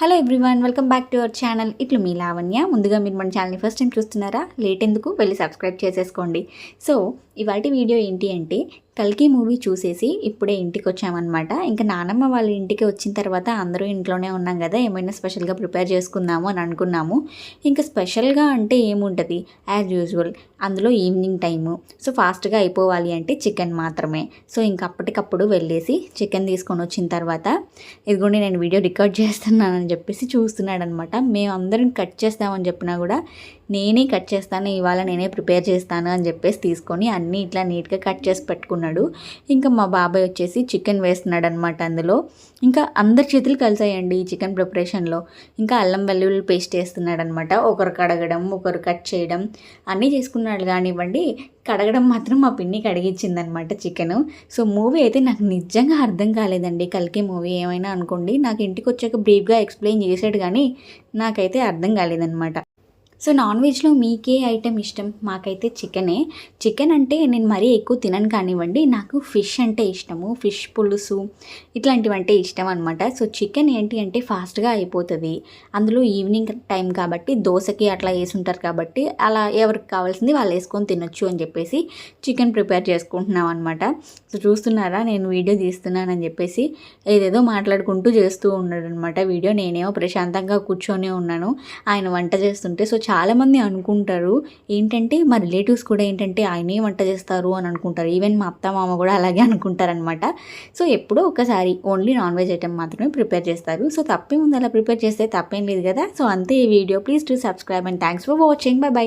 Hello everyone welcome back to our channel. ఇట్లు మీ లావణ్య. ముందుగా మీరు మన ఛానల్ని ఫస్ట్ టైం చూస్తున్నారా? లేట్ ఎందుకు? వెళ్ళి సబ్స్క్రైబ్ చేసేసుకోండి. సో ఇవాటి వీడియో ఏంటి అంటే కల్కి మూవీ చూసేసి ఇప్పుడే ఇంటికి వచ్చామన్నమాట ఇంకా నానమ్మ వాళ్ళ ఇంటికి వచ్చిన తర్వాత అందరూ ఇంట్లోనే ఉన్నాం కదా ఏమైనా స్పెషల్గా ప్రిపేర్ చేసుకుందాము అని అనుకున్నాము. ఇంకా స్పెషల్గా అంటే ఏముంటుంది? యాజ్ యూజువల్ అందులో ఈవినింగ్ టైము సో ఫాస్ట్గా అయిపోవాలి అంటే చికెన్ మాత్రమే. సో ఇంక అప్పటికప్పుడు వెళ్ళేసి చికెన్ తీసుకొని వచ్చిన తర్వాత ఇదిగోండి నేను వీడియో రికార్డ్ చేస్తున్నానని చెప్పేసి చూస్తున్నాడనమాట మేము అందరం కట్ చేస్తామని చెప్పినా కూడా నేనే కట్ చేస్తాను ఇవాళ నేనే ప్రిపేర్ చేస్తాను అని చెప్పేసి తీసుకొని అన్నీ ఇట్లా నీట్గా కట్ చేసి పెట్టుకున్నాడు. ఇంకా మా బాబాయ్ వచ్చేసి చికెన్ వేస్తున్నాడు అనమాట అందులో. ఇంకా అందరి చేతులు కలిసాయండి ఈ చికెన్ ప్రిపరేషన్లో. ఇంకా అల్లం వెల్లుల్లి పేస్ట్ వేస్తున్నాడు అనమాట ఒకరు కడగడం ఒకరు కట్ చేయడం అన్నీ చేసుకున్నాడు కానివ్వండి. కడగడం మాత్రం మా పిన్ని కడిగించిందనమాట చికెన్. సో మూవీ అయితే నాకు నిజంగా అర్థం కాలేదండి. కలికి మూవీ ఏమైనా అనుకోండి. నాకు ఇంటికి వచ్చాక బ్రీఫ్గా ఎక్స్ప్లెయిన్ చేశాడు కానీ నాకైతే అర్థం కాలేదనమాట సో నాన్ వెజ్లో మీకే ఐటెం ఇష్టం మాకైతే చికెనే. చికెన్ అంటే నేను మరీ ఎక్కువ తినను కానివ్వండి నాకు ఫిష్ అంటే ఇష్టము. ఫిష్ పులుసు ఇట్లాంటివి అంటే ఇష్టం అనమాట సో చికెన్ ఏంటి అంటే ఫాస్ట్గా అయిపోతుంది. అందులో ఈవినింగ్ టైం కాబట్టి దోశకి అట్లా వేసుంటారు కాబట్టి అలా ఎవరికి కావాల్సింది వాళ్ళు వేసుకొని తినొచ్చు అని చెప్పేసి చికెన్ ప్రిపేర్ చేసుకుంటున్నాం అనమాట సో చూస్తున్నారా నేను వీడియో తీస్తున్నానని చెప్పేసి ఏదేదో మాట్లాడుకుంటూ చేస్తూ ఉన్నాడు అనమాట వీడియో నేనేమో ప్రశాంతంగా కూర్చొని ఉన్నాను. ఆయన వంట చేస్తుంటే సో చాలామంది అనుకుంటారు ఏంటంటే మా రిలేటివ్స్ కూడా ఏంటంటే ఆయనే వంట చేస్తారు అని అనుకుంటారు. ఈవెన్ మా అత్త మామ కూడా అలాగే అనుకుంటారనమాట సో ఎప్పుడో ఒకసారి ఓన్లీ నాన్ వెజ్ ఐటమ్ మాత్రమే ప్రిపేర్ చేస్తారు. సో తప్పే ముందు అలా ప్రిపేర్ చేస్తే తప్పేం లేదు కదా. సో అంతే ఈ video. Please to subscribe and thanks for watching bye bye